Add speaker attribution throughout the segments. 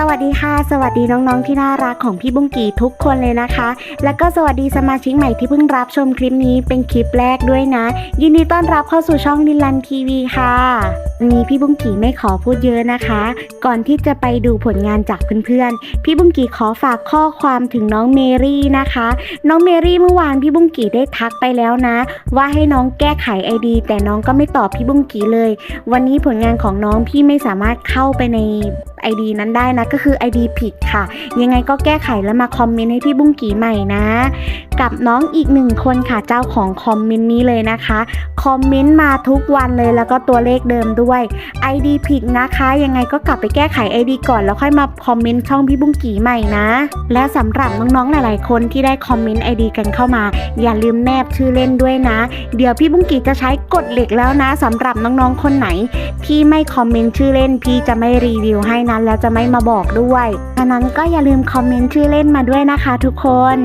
Speaker 1: สวัสดีค่ะ สวัสดีน้องๆที่น่ารักของพี่บุ้งกีทุกคนเลยนะคะ แล้วก็สวัสดีสมาชิกใหม่ที่เพิ่งรับชมคลิปนี้เป็นคลิปแรกด้วยนะ ยินดีต้อนรับเข้าสู่ช่องดินลันทีวีค่ะวันนี้พี่บุ้งกีไม่ขอพูดเยอะนะคะ ก่อนที่จะไปดูผลงานจากเพื่อนๆ พี่บุ้งกีขอฝากข้อความถึงน้องเมรี่นะคะ น้องเมรี่เมื่อวานพี่บุ้งกีได้ทักไปแล้วนะ ว่าให้น้องแก้ไขไอดีแต่น้องก็ไม่ตอบพี่บุ้งกีเลย วันนี้ผลงานของน้องพี่ไม่สามารถเข้าไปใน ID นั้นได้นะก็คือ ID ผิดค่ะ ยังไงก็แก้ไขแล้วมาคอมเมนต์ให้พี่บุ้งกีใหม่นะ กับน้องอีกหนึ่งคนค่ะเจ้าของคอมเมนต์นี้เลยนะคะคอมเมนต์มาทุกวันเลยแล้วก็ตัวเลขเดิมด้วย ID ผิดนะคะ ยังไงก็กลับไปแก้ไข ID ก่อนแล้วค่อยมาคอมเมนต์ช่องพี่บุ้งกีใหม่นะ และสำหรับน้องๆหลาย ๆ คนที่ได้คอมเมนต์ ID กันเข้ามา อย่าลืมแนบชื่อเล่นด้วยนะ เดี๋ยวพี่บุ้งกีจะใช้กฎเหล็กแล้วนะสำหรับน้องๆคนไหน ที่ไม่คอมเมนต์ชื่อเล่นพี่จะไม่รีวิวให้นั้นแล้วจะไม่มาบอกด้วยฉะนั้นก็อย่าลืมคอมเมนต์ชื่อเล่นมาด้วยนะคะทุกคน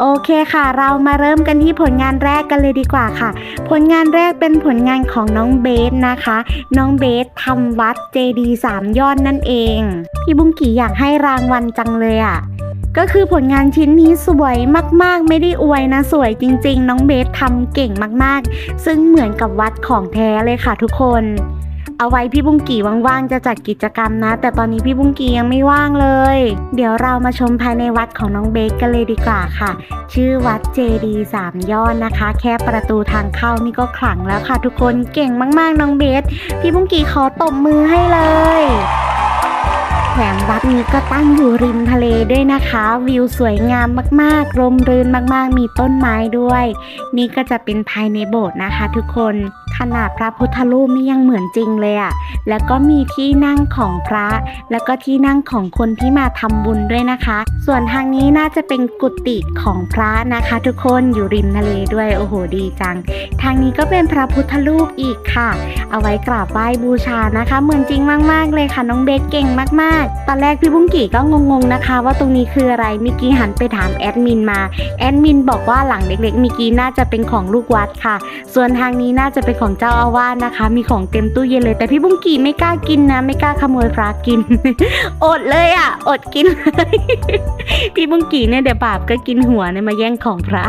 Speaker 1: โอเคค่ะ เรามาเริ่มกันที่ผลงานแรกกันเลยดีกว่าค่ะ ผลงานแรกเป็นผลงานของน้องเบสนะคะ น้องเบสทำวัดเจดีสามยอดนั่นเอง พี่บุ้งกี่อยากให้รางวัลจังเลยอะ่ะก็คือผลงานชิ้นนี้สวยมากๆ ไม่ได้อวยนะ สวยจริง ๆ น้องเบสทำเก่งมากๆ ซึ่งเหมือนกับวัดของแท้เลยค่ะทุกคน เอาไว้พี่บุ้งกี่ว่างๆจะจัดกิจกรรมนะ แต่ตอนนี้พี่บุ้งกี่ยังไม่ว่างเลย เดี๋ยวเรามาชมภายในวัดของน้องเบสกันเลยดีกว่าค่ะ ชื่อวัดเจดีสามยอดนะคะ แค่ประตูทางเข้านี่ก็ขลังแล้วค่ะ ทุกคนเก่งมากๆน้องเบสพี่บุ้งกี่ขอตบมือให้เลยแถมวัดนี้ก็ตั้งอยู่ริมทะเลด้วยนะคะ วิวสวยงามมากๆ ร่มรื่นมากๆ มีต้นไม้ด้วย นี่ก็จะเป็นภายในโบสถ์นะคะทุกคนขนาดพระพุทธรูปนี่ยังเหมือนจริงเลยอะ่ะแล้วก็มีที่นั่งของพระ แล้วก็ที่นั่งของคนที่มาทำบุญด้วยนะคะ ส่วนทางนี้น่าจะเป็นกุฏิของพระนะคะ ทุกคนอยู่ริมทะเลด้วยโอ้โหดีจัง ทางนี้ก็เป็นพระพุทธรูปอีกค่ะ เอาไว้กราบไหว้บูชานะคะ เหมือนจริงมาก ๆ เลยค่ะน้องเบสเก่งมากๆ ตอนแรกพี่บุ้งกี่ก็งงๆนะคะ ว่าตรงนี้คืออะไรมิกี้หันไปถามแอดมินมาแอดมินบอกว่าหลังเล็กๆมิกี้น่าจะเป็นของลูกวัดค่ะ ส่วนทางนี้น่าจะเป็นของเจ้าอาวาสนะคะ มีของเต็มตู้เย็นเลย แต่พี่บุ้งกี่ไม่กล้ากินนะ ไม่กล้าขโมยพระกิน อดเลยอะ อดกินเลยพี่บุ้งกี่เนี่ยเดี๋ยวบาปก็กินหัวเนี่ยมาแย่งของพระ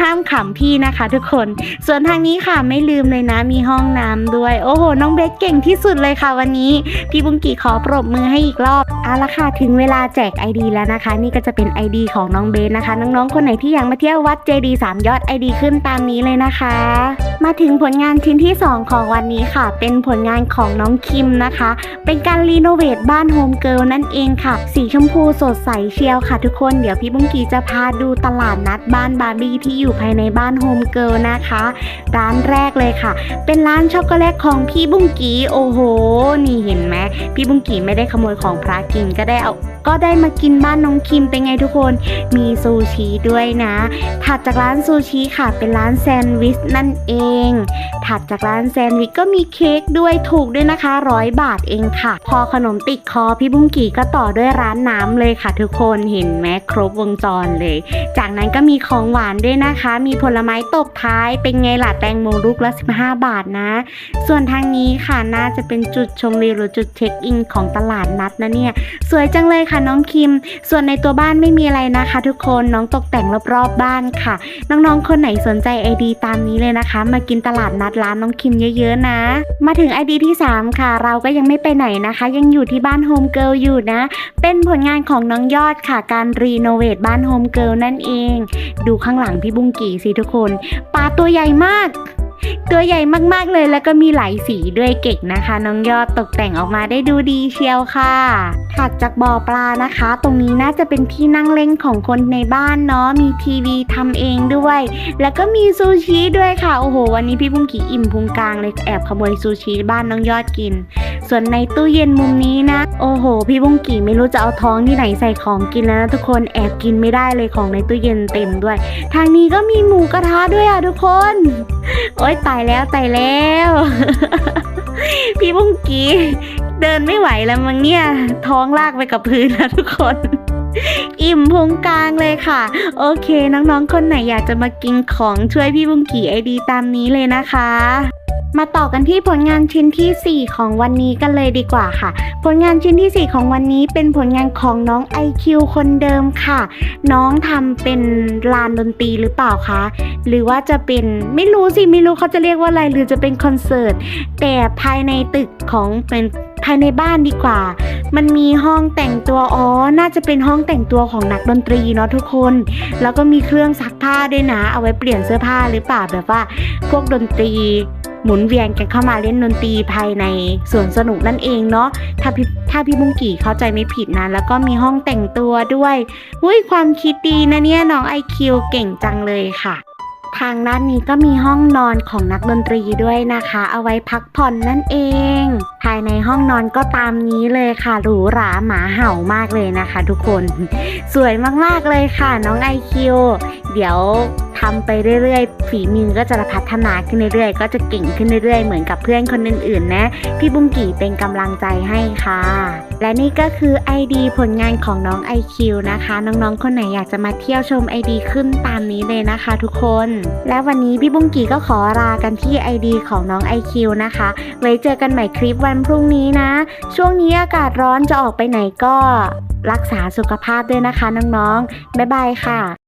Speaker 1: ห้ามขำพี่นะคะ ทุกคน ส่วนทางนี้ค่ะไม่ลืมเลยนะ มีห้องน้ำด้วย โอ้โห น้องเบสเก่งที่สุดเลยค่ะวันนี้ พี่บุ้งกี่ขอปรบมือให้อีกรอบเอาละค่ะถึงเวลาแจก ID แล้วนะคะ นี่ก็จะเป็น ID ของน้องเบสนะคะ น้องๆ คนไหนที่อยากมาเที่ยววัดเจดีสามยอด ID ขึ้นตามนี้เลยนะคะมาถึงผลงานชิ้นที่ 2 ของวันนี้ค่ะ เป็นผลงานของน้องคิมนะคะ เป็นการรีโนเวทบ้านโฮมเกิลนั่นเองค่ะ สีชมพูสดใสเชียวค่ะทุกคน เดี๋ยวพี่บุ้งกีจะพาดูตลาดนัดบ้านบาร์บี้ที่อยู่ภายในบ้านโฮมเกิลนะคะ ร้านแรกเลยค่ะ เป็นร้านช็อกโกแลตของพี่บุ้งกีโอ้โห นี่เห็นไหมพี่บุ้งกีไม่ได้ขโมยของพระกินก็ได้เอาก็ได้มากินบ้านน้องคิมเป็นไงทุกคน มีซูชิด้วยนะ ถัดจากร้านซูชิค่ะ เป็นร้านแซนด์วิชนั่นเองถัดจากร้านแซนด์วิชก็มีเค้กด้วยถูกด้วยนะคะร้อยบาทเองค่ะ พอขนมติดคอพี่บุ้งกี่ก็ต่อด้วยร้านน้ำเลยค่ะ ทุกคนเห็นไหมครบวงจรเลย จากนั้นก็มีของหวานด้วยนะคะ มีผลไม้ตบท้ายเป็นไงล่ะแตงโมลูกละ 15 บาทนะ ส่วนทางนี้ค่ะน่าจะเป็นจุดชมวิวหรือจุดเช็คอินของตลาดนัดนะเนี่ย สวยจังเลยค่ะน้องคิม ส่วนในตัวบ้านไม่มีอะไรนะคะ ทุกคนน้องตกแต่งรอบๆบ้านค่ะ น้องๆคนไหนสนใจไอดีตามนี้เลยนะคะมากินตลาดนัดร้านน้องคิมเยอะๆนะ มาถึงไอดีที่ 3 ค่ะ เราก็ยังไม่ไปไหนนะคะ ยังอยู่ที่บ้านโฮมเกิลอยู่นะ เป็นผลงานของน้องยอดค่ะ การรีโนเวทบ้านโฮมเกิลนั่นเอง ดูข้างหลังพี่บุ้งกี่สิทุกคน ปลาตัวใหญ่มาก ตัวใหญ่มากๆเลยแล้วก็มีหลายสีด้วยเก่งนะคะ น้องยอดตกแต่งออกมาได้ดูดีเชียวค่ะ ถัดจากบ่อปลานะคะ ตรงนี้น่าจะเป็นที่นั่งเล่นของคนในบ้านเนาะมีทีวีทำเองด้วย แล้วก็มีซูชิด้วยค่ะโอ้โห วันนี้พี่พุ่งกี่อิ่มพุงกลางเลยแอบขโมยซูชิบ้านน้องยอดกิน ส่วนในตู้เย็นมุมนี้นะ โอ้โห พี่บุ้งกี่ไม่รู้จะเอาท้องที่ไหนใส่ของกินแล้วนะทุกคนแอบกินไม่ได้เลยของในตู้เย็นเต็มด้วย ทางนี้ก็มีหมูกระทะด้วยอะทุกคน โอ๊ยตายแล้วตายแล้ว พี่บุ้งกี้เดินไม่ไหวแล้วมั้งเนี่ย ท้องลากไปกับพื้นแล้วทุกคนอิ่มพุงกลางเลยค่ะ โอเค น้องๆ คนไหนอยากจะมากินของช่วยพี่บุ้งกี่ไอดีตามนี้เลยนะคะ มาต่อกันที่ผลงานชิ้นทีสี่ 4 ของวันนี้กันเลยดีกว่าค่ะ ผลงานชิ้นทีสี่ 4 ของวันนี้เป็นผลงานของน้อง IQ คนเดิมค่ะ น้องทำเป็นลานดนตรีหรือเปล่าคะ หรือว่าจะเป็นไม่รู้สิไม่รู้เขาจะเรียกว่าอะไรหรือจะเป็นคอนเสิร์ต แต่ภายในตึกของเป็นภายในบ้านดีกว่า มันมีห้องแต่งตัวอ๋อ น่าจะเป็นห้องแต่งตัวของนักดนตรีเนาะทุกคน แล้วก็มีเครื่องซักผ้าด้วยนะ เอาไว้เปลี่ยนเสื้อผ้าหรือเปล่าแบบว่า พวกดนตรี หมุนเวียนกันเข้ามาเล่นดนตรีภายในสวนสนุกนั่นเองเนาะถ้าพี่ถ้าพี่มุงกี่เข้าใจไม่ผิดนะแล้วก็มีห้องแต่งตัวด้วยอุ้ยความคิดดีนะเนี่ยน้องไอคิวเก่งจังเลยค่ะ ทางด้านนี้ก็มีห้องนอนของนักดนตรีด้วยนะคะ เอาไว้พักผ่อนนั่นเอง ภายในห้องนอนก็ตามนี้เลยค่ะหรูหราหมาเห่ามากเลยนะคะ ทุกคน สวยมากๆเลยค่ะ น้องไอคิวเดี๋ยวทำไปเรื่อยๆ ฝีมือก็จะพัฒนาขึ้นเรื่อยๆ ก็จะเก่งขึ้นเรื่อยๆ เหมือนกับเพื่อนคนอื่นๆ นะ พี่บุ้งกี่เป็นกำลังใจให้ค่ะ และนี่ก็คือ ID ผลงานของน้อง IQ นะคะ น้องๆ คนไหนอยากจะมาเที่ยวชม ID ขึ้นตามนี้เลยนะคะทุกคนและวันนี้พี่บุ้งกี่ก็ขอลากันที่ไอดีของน้อง IQ นะคะ ไว้เจอกันใหม่คลิปวันพรุ่งนี้นะ ช่วงนี้อากาศร้อนจะออกไปไหนก็ รักษาสุขภาพด้วยนะคะน้องๆ บ๊ายบายค่ะ